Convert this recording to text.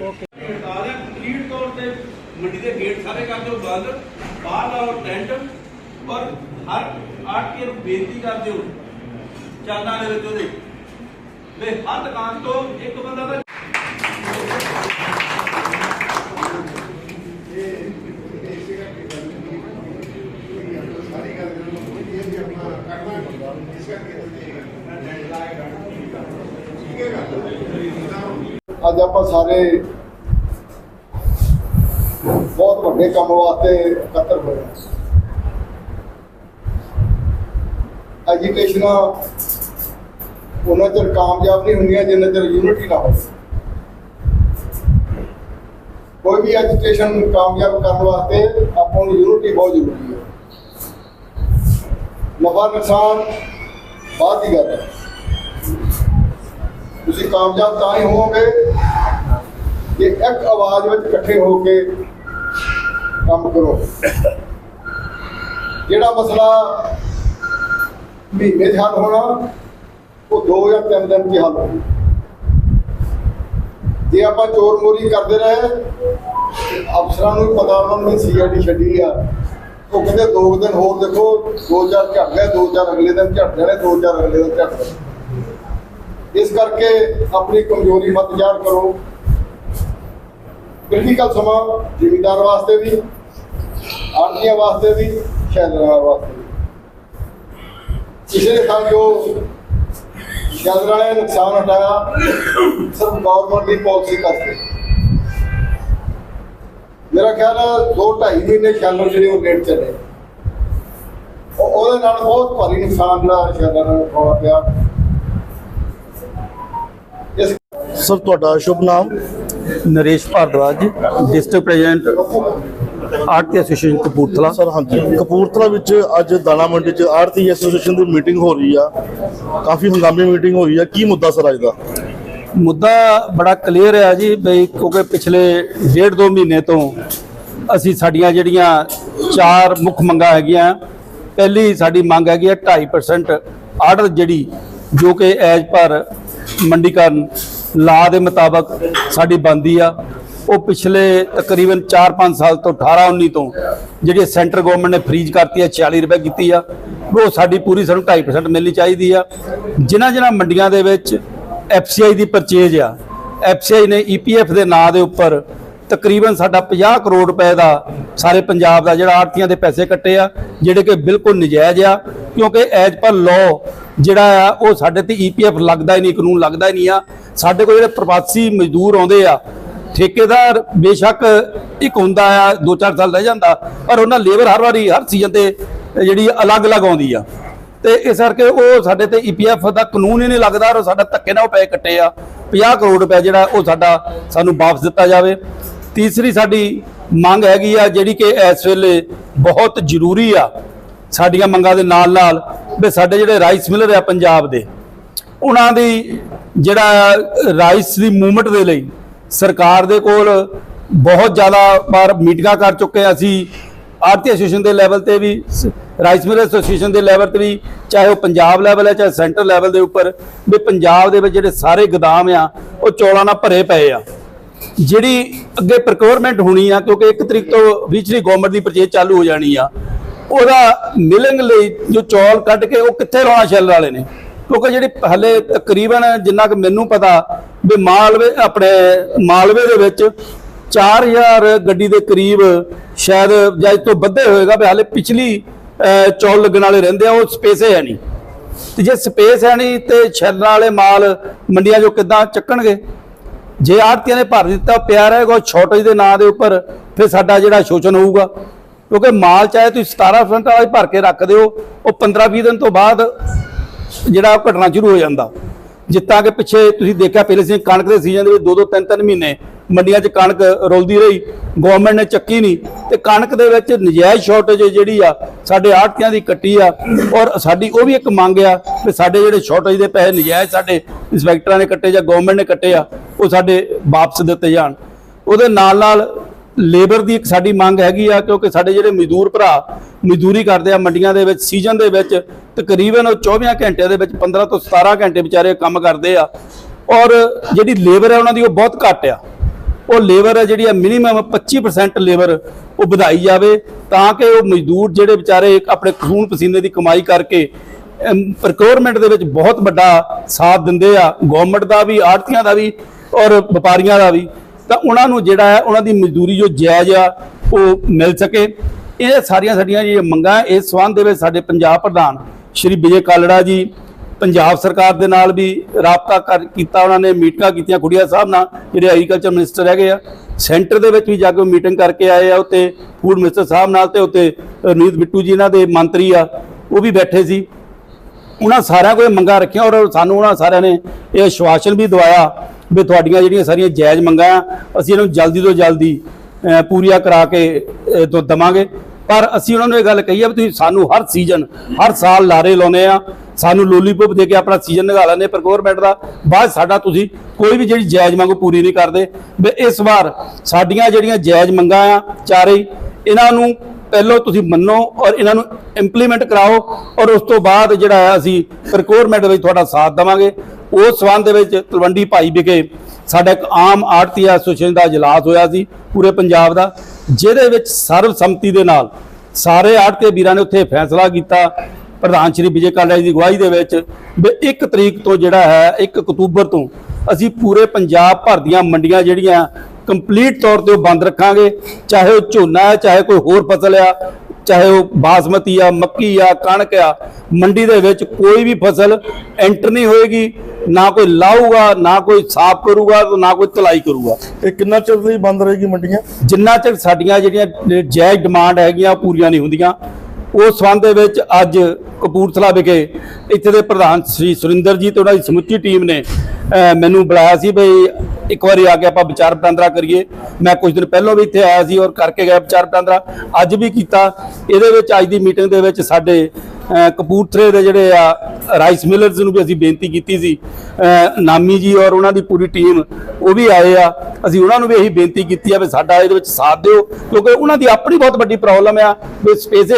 ਬਤਾ ਦਿਆਂ ਕੰਪਲੀਟ ਤੌਰ ਤੇ ਮੰਡੀ ਦੇ ਗੇਟ ਸਾਰੇ ਕਰ ਦਿਓ ਬੰਦ ਬਾਹਰ ਲਾਓ ਟੈਂਟ ਔਰ ਹਰ ਆਰਟੀਏ ਨੂੰ ਬੇਨਤੀ ਕਰ ਦਿਓ ਚਾਂਦਾ ਦੇ ਵਿੱਚ ਉਹਦੇ ਵੀ ਹਰ ਦੁਕਾਨ ਤੋਂ ਇੱਕ ਬੰਦਾ ਤਾਂ ਇਸ ਕਰਕੇ ਠੀਕ ਹੈ ਗੱਲ ਅੱਜ ਆਪਾਂ ਸਾਰੇ ਬਹੁਤ ਵੱਡੇ ਕੰਮ ਵਾਸਤੇ ਇਕੱਤਰ ਹੋਏ ਹਾਂ। ਐਜੂਕੇਸ਼ਨ ਉਹਨਾਂ ਚਿਰ ਕਾਮਯਾਬ ਨਹੀਂ ਹੁੰਦੀਆਂ, ਜਿੰਨਾ ਚਿਰ ਯੂਨਿਟੀ ਨਾ ਹੋਵੇ। ਕੋਈ ਵੀ ਐਜੂਕੇਸ਼ਨ ਕਾਮਯਾਬ ਕਰਨ ਵਾਸਤੇ ਆਪਾਂ ਨੂੰ ਯੂਨਿਟੀ ਬਹੁਤ ਜ਼ਰੂਰੀ ਹੈ। ਨਫਾ ਨੁਕਸਾਨ ਬਾਅਦ ਦੀ ਗੱਲ ਹੈ। ਤੁਸੀਂ ਕਾਮਯਾਬ ਤਾਂ ਹੀ ਹੋਵੋਗੇ ਕਿ ਇੱਕ ਆਵਾਜ਼ ਵਿੱਚ ਇਕੱਠੇ ਹੋ ਕੇ ਕੰਮ ਕਰੋ। ਜਿਹੜਾ ਮਸਲਾ ਮਹੀਨੇ 'ਚ ਹੱਲ ਹੋਣਾ, ਉਹ ਦੋ ਜਾਂ ਤਿੰਨ ਦਿਨ 'ਚ ਹੱਲ ਹੋਣਾ। ਜੇ ਆਪਾਂ ਚੋਰ ਮੋਰੀ ਕਰਦੇ ਰਹੇ, ਅਫਸਰਾਂ ਨੂੰ ਪਤਾ ਉਹਨਾਂ ਨੂੰ ਸੀਆਈਡੀ ਛੱਡੀ ਆ। ਉਹ ਕਹਿੰਦੇ ਦੋ ਕੁ ਦਿਨ ਹੋਰ ਦੇਖੋ, ਦੋ ਚਾਰ ਝੜ ਗਏ ਦੋ ਚਾਰ ਅਗਲੇ ਦਿਨ ਝੜ ਜਾਣੇ ਦੋ ਚਾਰ ਅਗਲੇ ਦਿਨ ਝੜ ਜਾਣੇ ਇਸ ਕਰਕੇ ਆਪਣੀ ਕਮਜ਼ੋਰੀ ਮਤ ਜਾਣ ਕਰੋ। ਕ੍ਰਿਟੀਕਲ ਸਮਾਂ ਜ਼ਿਮੀਂਦਾਰ ਵਾਸਤੇ ਵੀ, ਆੜਤੀਆਂ ਵਾਸਤੇ ਵੀ ਸ਼ਹਿਰਾਂ ਵਾਸਤੇ ਵੀ। ਪਿਛਲੇ ਸਾਲ ਜੋ ਸ਼ਹਿਰਾਂ ਨੇ ਨੁਕਸਾਨ ਹਟਾਇਆ, ਸਿਰਫ ਗਵਰਨਮੈਂਟ ਦੀ ਪਾਲਿਸੀ ਕਰਕੇ। ਮੇਰਾ ਖਿਆਲ ਹੈ 2.5 ਮਹੀਨੇ ਸ਼ਹਿਰਾਂ ਜਿਹੜੇ ਉਹ ਲੇਟ ਚੱਲੇ। ਉਹਦੇ ਨਾਲ ਬਹੁਤ ਭਾਰੀ ਨੁਕਸਾਨ ਜਿਹੜਾ ਸ਼ਹਿਰਾਂ ਨੂੰ ਹੋਣਾ ਪਿਆ। ਸਰ, ਤੁਹਾਡਾ ਸ਼ੁਭ ਨਾਮ? ਨਰੇਸ਼ ਭਾਰਦਵਾਜ ਡਿਸਟ੍ਰਿਕਟ ਪ੍ਰੈਜ਼ੀਡੈਂਟ ਆਰਟੀ ਐਸੋਸੀਏਸ਼ਨ ਕਪੂਰਥਲਾ। ਸਰ ਹਾਂਜੀ। ਕਪੂਰਥਲਾ ਵਿੱਚ ਅੱਜ ਦਾਣਾ ਮੰਡੀ 'ਚ ਆੜਤੀ ਐਸੋਸੀਏਸ਼ਨ ਦੀ ਮੀਟਿੰਗ ਹੋ ਰਹੀ ਆ। ਕਾਫੀ ਹੰਗਾਮੀ ਮੀਟਿੰਗ ਹੋਈ ਆ। ਕੀ ਮੁੱਦਾ ਸਰ ਅੱਜ ਦਾ? ਮੁੱਦਾ ਬੜਾ ਕਲੀਅਰ ਹੈ ਜੀ ਬਈ ਕਿਉਂਕਿ ਪਿਛਲੇ ਡੇਢ ਦੋ ਮਹੀਨੇ ਤੋਂ ਅਸੀਂ ਸਾਡੀਆਂ ਜਿਹੜੀਆਂ ਚਾਰ ਮੁੱਖ ਮੰਗਾਂ ਹੈਗੀਆਂ ਪਹਿਲੀ ਸਾਡੀ ਮੰਗ ਹੈਗੀ ਹੈ 2.5% ਆਰਡਰ ਜਿਹੜੀ ਜੋ ਕਿ ਐਜ ਪਰ ਮੰਡੀਕਰਨ ਲਾ ਦੇ ਮੁਤਾਬਕ ਸਾਡੀ ਬੰਦੀ ਆ। ਉਹ ਪਿਛਲੇ ਤਕਰੀਬਨ 4-5 ਸਾਲ ਤੋਂ 18-19 ਤੋਂ ਜਿਹੜੀ ਸੈਂਟਰ ਗਵਰਨਮੈਂਟ ਨੇ ਫ੍ਰੀਜ਼ ਕਰਤੀ ਹੈ 46 ਰੁਪਏ ਕੀਤੀ ਆ, ਉਹ ਸਾਡੀ ਪੂਰੀ ਸਾਨੂੰ 2.5% ਮਿਲਣੀ ਚਾਹੀਦੀ ਆ। ਜਿਨ੍ਹਾਂ ਜਿਨ੍ਹਾਂ ਮੰਡੀਆਂ ਦੇ ਵਿੱਚ ਐਫਸੀਆਈ ਦੀ ਪਰਚੇਜ ਆ ਐਫਸੀਆਈ ਨੇ ਈਪੀਐਫ ਦੇ ਨਾਂ ਦੇ ਉੱਪਰ ਤਕਰੀਬਨ ਸਾਡਾ 50 ਕਰੋੜ ਰੁਪਏ ਦਾ ਸਾਰੇ ਪੰਜਾਬ ਦਾ ਜਿਹੜਾ ਆੜਤੀਆਂ ਦੇ ਪੈਸੇ ਕੱਟੇ ਆ, ਜਿਹੜੇ ਕਿ ਬਿਲਕੁਲ ਨਜਾਇਜ਼ ਆ, ਕਿਉਂਕਿ ਐਜ ਪਰ ਲਾਅ ਜਿਹੜਾ ਆ, ਉਹ ਸਾਡੇ ਤੇ ਈਪੀਐਫ ਲੱਗਦਾ ਹੀ ਨਹੀਂ, ਕਾਨੂੰਨ ਲੱਗਦਾ ਹੀ ਨਹੀਂ ਆ। ਸਾਡੇ ਕੋਲ ਜਿਹੜੇ ਪ੍ਰਵਾਸੀ ਮਜ਼ਦੂਰ ਆਉਂਦੇ ਆ, ਠੇਕੇਦਾਰ ਬੇਸ਼ੱਕ ਇੱਕ ਹੁੰਦਾ ਆ 2-4 ਸਾਲ ਰਹਿ ਜਾਂਦਾ, ਪਰ ਉਹਨਾਂ ਲੇਬਰ ਹਰ ਵਾਰੀ, ਹਰ ਸੀਜ਼ਨ ਤੇ ਜਿਹੜੀ ਅਲੱਗ-ਅਲੱਗ ਆਉਂਦੀ ਆ। ਤੇ ਇਸ ਕਰਕੇ ਉਹ ਸਾਡੇ ਤੇ ਈਪੀਐਫ ਦਾ ਕਾਨੂੰਨ ਹੀ ਨਹੀਂ ਲੱਗਦਾ, ਔਰ ਸਾਡਾ ਧੱਕੇ ਨਾਲ ਉਹ ਪੈਸੇ ਕੱਟੇ ਆ। 50 ਕਰੋੜ ਰੁਪਏ ਜਿਹੜਾ ਉਹ ਸਾਡਾ ਸਾਨੂੰ ਵਾਪਸ ਦਿੱਤਾ ਜਾਵੇ। ਤੀਸਰੀ ਸਾਡੀ ਮੰਗ ਹੈਗੀ ਆ ਜਿਹੜੀ ਕਿ ਇਸ ਵੇਲੇ ਬਹੁਤ ਜ਼ਰੂਰੀ ਆ ਸਾਡੀਆਂ ਮੰਗਾਂ ਦੇ ਨਾਲ ਨਾਲ ਵੀ ਸਾਡੇ ਜਿਹੜੇ ਰਾਈਸ ਮਿਲਰ ਆ ਪੰਜਾਬ ਦੇ, ਉਹਨਾਂ ਦੀ ਜਿਹੜਾ ਰਾਈਸ ਦੀ ਮੂਵਮੈਂਟ ਦੇ ਲਈ ਸਰਕਾਰ ਦੇ ਕੋਲ ਬਹੁਤ ਜ਼ਿਆਦਾ ਵਾਰ ਮੀਟਿੰਗਾਂ ਕਰ ਚੁੱਕੇ ਹਾਂ ਅਸੀਂ ਆਰਤੀ ਐਸੋਸੀਏਸ਼ਨ ਦੇ ਲੈਵਲ ਤੇ ਵੀ, ਰਾਈਸ ਮਿਲਰ ਐਸੋਸੀਏਸ਼ਨ ਦੇ ਲੈਵਲ ਤੇ ਵੀ, ਚਾਹੇ ਉਹ ਪੰਜਾਬ ਲੈਵਲ ਹੈ, ਚਾਹੇ ਸੈਂਟਰ ਲੈਵਲ ਦੇ ਉੱਪਰ, ਵੀ ਪੰਜਾਬ ਦੇ ਵਿੱਚ ਜਿਹੜੇ ਸਾਰੇ ਗੋਦਾਮ ਆ, ਉਹ ਚੌਲਾਂ ਨਾਲ ਭਰੇ ਪਏ ਆ। ਜਿਹੜੀ ਅੱਗੇ ਪ੍ਰੋਕਿਉਰਮੈਂਟ ਹੋਣੀ ਆ, ਕਿਉਂਕਿ 1 ਤਰੀਕ ਤੋਂ ਵਿਚਲੀ ਗਵਰਨਮੈਂਟ ਦੀ ਪਰਚੇਜ ਚਾਲੂ ਹੋ ਜਾਣੀ ਆ, ਉਹਦਾ ਮਿਲਿੰਗ ਲਈ ਜੋ ਚੌਲ ਕੱਢ ਕੇ ਉਹ ਕਿੱਥੇ ਲਾਉਣਾ ਸ਼ੈਲ ਵਾਲੇ ਨੇ? ਕਿਉਂਕਿ ਜਿਹੜੀ ਹਲੇ ਤਕਰੀਬਨ ਜਿੰਨਾ ਕਿ ਮੈਨੂੰ ਪਤਾ ਵੀ ਮਾਲਵੇ, ਆਪਣੇ ਮਾਲਵੇ ਦੇ ਵਿੱਚ 4000 ਗੱਡੀ ਦੇ ਕਰੀਬ ਸ਼ਾਇਦ ਜਾਂ ਇਸ ਤੋਂ ਵੱਧੇ ਹੋਏਗਾ ਵੀ ਹਾਲੇ ਪਿਛਲੀ ਚੌਲ ਲੱਗਣ ਵਾਲੇ ਰਹਿੰਦੇ ਆ, ਉਹ ਸਪੇਸ ਹੈ ਨਹੀਂ। ਤੇ ਜੇ ਸਪੇਸ ਹੈ ਨਹੀਂ ਤੇ ਛੱਲਣ ਵਾਲੇ ਮਾਲ ਮੰਡੀਆਂ 'ਚੋਂ ਕਿੱਦਾਂ ਚੱਕਣਗੇ? ਜੇ ਆੜਤੀਆਂ ਨੇ ਭਰ ਦਿੱਤਾ, ਪਿਆ ਰਹੇਗਾ ਛੋਟੇ ਦੇ ਨਾਂ ਦੇ ਉੱਪਰ, ਫਿਰ ਸਾਡਾ ਜਿਹੜਾ ਸ਼ੋਸ਼ਣ ਹੋਊਗਾ। ਕਿਉਂਕਿ ਮਾਲ ਚਾਹੇ ਤੁਸੀਂ 17% ਵਾਲਾ ਭਰ ਕੇ ਰੱਖ ਦਿਓ, ਉਹ 15-20 ਦਿਨ ਤੋਂ ਬਾਅਦ ਜਿਹੜਾ ਉਹ ਘਟਣਾ ਸ਼ੁਰੂ ਹੋ ਜਾਂਦਾ। ਜਿੱਤਾਂ ਕਿ ਪਿੱਛੇ ਤੁਸੀਂ ਦੇਖਿਆ, ਪਹਿਲੇ ਸੀ ਕਣਕ ਦੇ ਸੀਜ਼ਨ ਦੇ ਵਿੱਚ ਦੋ ਦੋ ਤਿੰਨ ਤਿੰਨ ਮਹੀਨੇ ਮੰਡੀਆਂ 'ਚ ਕਣਕ ਰੁਲਦੀ ਰਹੀ ਗਵਰਨਮੈਂਟ ਨੇ ਚੱਕੀ ਨਹੀਂ ਤੇ ਕਣਕ ਦੇ ਵਿੱਚ ਨਜਾਇਜ਼ ਸ਼ਾਰਟੇਜ ਜਿਹੜੀ ਆ, ਸਾਡੇ ਆੜਤੀਆਂ ਦੀ ਕੱਟੀ ਆ ਔਰ ਸਾਡੀ ਉਹ ਵੀ ਇੱਕ ਮੰਗ ਆ ਕਿ ਸਾਡੇ ਜਿਹੜੇ ਸ਼ਾਰਟੇਜ ਦੇ ਪੈਸੇ ਨਜਾਇਜ਼ ਸਾਡੇ ਇੰਸਪੈਕਟਰਾਂ ਨੇ ਕੱਟੇ ਜਾਂ ਗਵਰਨਮੈਂਟ ਨੇ ਕੱਟੇ ਆ, ਉਹ ਸਾਡੇ ਵਾਪਸ ਦਿੱਤੇ ਜਾਣ। ਉਹਦੇ ਨਾਲ ਨਾਲ ਲੇਬਰ ਦੀ ਇੱਕ ਸਾਡੀ ਮੰਗ ਹੈਗੀ ਆ, ਕਿਉਂਕਿ ਸਾਡੇ ਜਿਹੜੇ ਮਜ਼ਦੂਰ ਭਰਾ ਮਜ਼ਦੂਰੀ ਕਰਦੇ ਆ ਮੰਡੀਆਂ ਦੇ ਵਿੱਚ ਸੀਜ਼ਨ ਦੇ ਵਿੱਚ ਤਕਰੀਬਨ ਉਹ 24 ਘੰਟਿਆਂ ਦੇ ਵਿੱਚ 15 ਤੋਂ 17 ਘੰਟੇ ਵਿਚਾਰੇ ਕੰਮ ਕਰਦੇ ਆ। ਔਰ ਜਿਹੜੀ ਲੇਬਰ ਹੈ ਉਹਨਾਂ ਦੀ ਉਹ ਬਹੁਤ ਘੱਟ ਆ। ਉਹ ਲੇਬਰ ਹੈ ਜਿਹੜੀ ਆ ਮਿਨੀਮਮ 25% ਲੇਬਰ ਉਹ ਵਧਾਈ ਜਾਵੇ ਤਾਂ ਕਿ ਉਹ ਮਜ਼ਦੂਰ ਜਿਹੜੇ ਵਿਚਾਰੇ ਆਪਣੇ ਖੂਨ ਪਸੀਨੇ ਦੀ ਕਮਾਈ ਕਰਕੇ ਪ੍ਰੋਕਿਉਰਮੈਂਟ ਦੇ ਵਿੱਚ ਬਹੁਤ ਵੱਡਾ ਸਾਥ ਦਿੰਦੇ ਆ ਗਵਰਨਮੈਂਟ ਦਾ ਵੀ, ਆੜਤੀਆਂ ਦਾ ਵੀ ਔਰ ਵਪਾਰੀਆਂ ਦਾ ਵੀ। ਤਾਂ ਉਹਨਾਂ ਨੂੰ ਜਿਹੜਾ ਹੈ, ਉਹਨਾਂ ਦੀ ਮਜ਼ਦੂਰੀ ਜੋ ਜਾਇਜ਼ ਆ, ਉਹ ਮਿਲ ਸਕੇ। ਇਹ ਸਾਰੀਆਂ ਸਾਡੀਆਂ ਜਿਹੜੀਆਂ ਮੰਗਾਂ, ਇਸ ਸੰਬੰਧ ਦੇ ਵਿੱਚ ਸਾਡੇ ਪੰਜਾਬ ਪ੍ਰਧਾਨ ਸ਼੍ਰੀ ਵਿਜੇ ਕਾਲੜਾ ਜੀ ਪੰਜਾਬ ਸਰਕਾਰ ਦੇ ਨਾਲ ਵੀ ਰਾਬਤਾ ਕਰ, ਕੀਤਾ ਉਹਨਾਂ ਨੇ, ਮੀਟਿੰਗਾਂ ਕੀਤੀਆਂ ਖੁੜੀਆ ਸਾਹਿਬ ਨਾਲ, ਜਿਹੜੇ ਐਗਰੀਕਲਚਰ ਮਿਨਿਸਟਰ ਹੈਗੇ ਆ। ਸੈਂਟਰ ਦੇ ਵਿੱਚ ਵੀ ਜਾ ਕੇ ਮੀਟਿੰਗ ਕਰਕੇ ਆਏ ਆ ਉੱਤੇ ਫੂਡ ਮਿਨਿਸਟਰ ਸਾਹਿਬ ਨਾਲ ਤੇ ਉੱਤੇ ਰਣੀਤ ਬਿੱਟੂ ਜੀ ਇਹਨਾਂ ਦੇ ਮੰਤਰੀ ਆ, ਉਹ ਵੀ ਬੈਠੇ ਸੀ। ਉਹਨਾਂ ਸਾਰਿਆਂ ਕੋਲ ਇਹ ਮੰਗਾਂ ਰੱਖੀਆਂ ਔਰ ਸਾਨੂੰ ਉਹਨਾਂ ਸਾਰਿਆਂ ਨੇ ਇਹ ਆਸ਼ਵਾਸਨ ਵੀ ਦਵਾਇਆ ਵੀ ਤੁਹਾਡੀਆਂ ਜਿਹੜੀਆਂ ਸਾਰੀਆਂ ਜਾਇਜ਼ ਮੰਗਾਂ ਆ, ਅਸੀਂ ਇਹਨੂੰ ਜਲਦੀ ਤੋਂ ਜਲਦੀ ਪੂਰੀਆਂ ਕਰਾ ਕੇ ਤੋਂ ਦਵਾਂਗੇ। ਪਰ ਅਸੀਂ ਉਹਨਾਂ ਨੂੰ ਇਹ ਗੱਲ ਕਹੀ ਆ ਵੀ ਤੁਸੀਂ ਸਾਨੂੰ ਹਰ ਸੀਜ਼ਨ ਹਰ ਸਾਲ ਲਾਰੇ ਲਾਉਨੇ ਆ ਸਾਨੂੰ ਲੋਲੀਪੌਪ ਦੇ ਕੇ ਆਪਣਾ ਸੀਜ਼ਨ ਲਗਾ ਲੈਂਦੇ ਪ੍ਰੋਕਿਉਰਮੈਂਟ ਦਾ, ਬਾਅਦ ਸਾਡਾ ਤੁਸੀਂ ਕੋਈ ਵੀ ਜਿਹੜੀ ਜਾਇਜ਼ ਮੰਗ ਪੂਰੀ ਨਹੀਂ ਕਰਦੇ। ਵੀ ਇਸ ਵਾਰ ਸਾਡੀਆਂ ਜਿਹੜੀਆਂ ਜਾਇਜ਼ ਮੰਗਾਂ ਆ, ਚਾਰੇ ਇਹਨਾਂ ਨੂੰ ਪਹਿਲਾਂ ਤੁਸੀਂ ਮੰਨੋ ਔਰ ਇਹਨਾਂ ਨੂੰ ਇੰਪਲੀਮੈਂਟ ਕਰਾਓ ਔਰ ਉਸ ਤੋਂ ਬਾਅਦ ਜਿਹੜਾ ਹੈ ਅਸੀਂ ਪ੍ਰਕੋਰਮੈਂਟ ਵਿੱਚ ਤੁਹਾਡਾ ਸਾਥ ਦੇਵਾਂਗੇ। ਉਸ ਸੰਬੰਧ ਦੇ ਵਿੱਚ ਤਲਵੰਡੀ ਭਾਈ ਵਿਖੇ ਸਾਡਾ ਇੱਕ ਆਮ ਆੜਤੀ ਐਸੋਸੀਏਸ਼ਨ ਦਾ ਇਜਲਾਸ ਹੋਇਆ ਸੀ, ਪੂਰੇ ਪੰਜਾਬ ਦਾ, ਜਿਹਦੇ ਵਿੱਚ ਸਰਬਸੰਮਤੀ ਦੇ ਨਾਲ ਸਾਰੇ ਆੜਤੀ ਵੀਰਾਂ ਨੇ ਉੱਥੇ ਫੈਸਲਾ ਕੀਤਾ। ਪ੍ਰਧਾਨ ਸ਼੍ਰੀ ਵਿਜੇ ਕਾਲਾ ਜੀ ਦੀ ਅਗਵਾਈ ਦੇ ਵਿੱਚ ਵੀ 1 ਤਰੀਕ ਤੋਂ ਜਿਹੜਾ ਹੈ 1 ਅਕਤੂਬਰ ਤੋਂ ਅਸੀਂ ਪੂਰੇ ਪੰਜਾਬ ਭਰ ਦੀਆਂ ਮੰਡੀਆਂ ਜਿਹੜੀਆਂ ਕੰਪਲੀਟ ਤੌਰ ਤੇ ਉਹ ਬੰਦ ਰੱਖਾਂਗੇ। ਚਾਹੇ ਉਹ ਝੋਨਾ ਹੈ ਚਾਹੇ ਕੋਈ ਹੋਰ ਫਸਲ ਆ ਚਾਹੇ ਉਹ ਬਾਸਮਤੀ ਆ ਮੱਕੀ ਆ ਕਣਕ ਆ ਮੰਡੀ ਦੇ ਵਿੱਚ ਕੋਈ ਵੀ ਫਸਲ ਐਂਟਰ ਨਹੀਂ ਹੋਏਗੀ। ਨਾ ਕੋਈ ਲਾਊਗਾ ਨਾ ਕੋਈ ਸਾਫ਼ ਕਰੂਗਾ ਨਾ ਕੋਈ ਤਲਾਈ ਕਰੂਗਾ। ਇਹ ਕਿੰਨਾ ਚਿਰ ਲਈ ਬੰਦ ਰਹੇਗੀ ਮੰਡੀਆਂ? ਜਿੰਨਾ ਚਿਰ ਸਾਡੀਆਂ ਜਿਹੜੀਆਂ ਜਾਇਜ਼ ਡਿਮਾਂਡ ਹੈਗੀਆਂ ਪੂਰੀਆਂ ਨਹੀਂ ਹੁੰਦੀਆਂ। ਉਸ ਸੰਬੰਧ ਦੇ ਵਿੱਚ ਅੱਜ ਕਪੂਰਥਲਾ ਵਿਖੇ ਇੱਥੇ ਦੇ ਪ੍ਰਧਾਨ ਸ੍ਰੀ ਸੁਰਿੰਦਰ ਜੀ ਤੇ ਉਹਨਾਂ ਦੀ ਸਮੁੱਚੀ ਟੀਮ ਨੇ ਮੈਨੂੰ ਬੁਲਾਇਆ ਸੀ ਬਈ ਇੱਕ ਵਾਰੀ ਆ ਕੇ ਆਪਾਂ ਵਿਚਾਰ ਵਟਾਂਦਰਾ ਕਰੀਏ। ਮੈਂ ਕੁਝ ਦਿਨ ਪਹਿਲਾਂ ਵੀ ਇੱਥੇ ਆਇਆ ਸੀ ਔਰ ਕਰਕੇ ਗਿਆ ਵਿਚਾਰ ਵਟਾਂਦਰਾ। ਅੱਜ ਵੀ ਕੀਤਾ। ਇਹਦੇ ਵਿੱਚ ਅੱਜ ਦੀ ਮੀਟਿੰਗ ਦੇ ਵਿੱਚ ਸਾਡੇ ਕਪੂਰਥਲੇ ਦੇ ਜਿਹੜੇ ਆ ਰਾਈਸ ਮਿਲਰਸ ਨੂੰ ਵੀ ਅਸੀਂ ਬੇਨਤੀ ਕੀਤੀ ਸੀ। ਨਾਮੀ ਜੀ ਔਰ ਉਹਨਾਂ ਦੀ ਪੂਰੀ ਟੀਮ ਉਹ ਵੀ ਆਏ ਆ। ਅਸੀਂ ਉਹਨਾਂ ਨੂੰ ਵੀ ਇਹੀ ਬੇਨਤੀ ਕੀਤੀ ਆ ਵੀ ਸਾਡਾ ਇਹਦੇ ਵਿੱਚ ਸਾਥ ਦਿਓ, ਕਿਉਂਕਿ ਉਹਨਾਂ ਦੀ ਆਪਣੀ ਬਹੁਤ ਵੱਡੀ ਪ੍ਰੋਬਲਮ ਆ। ਵੀ ਸਪੇਸ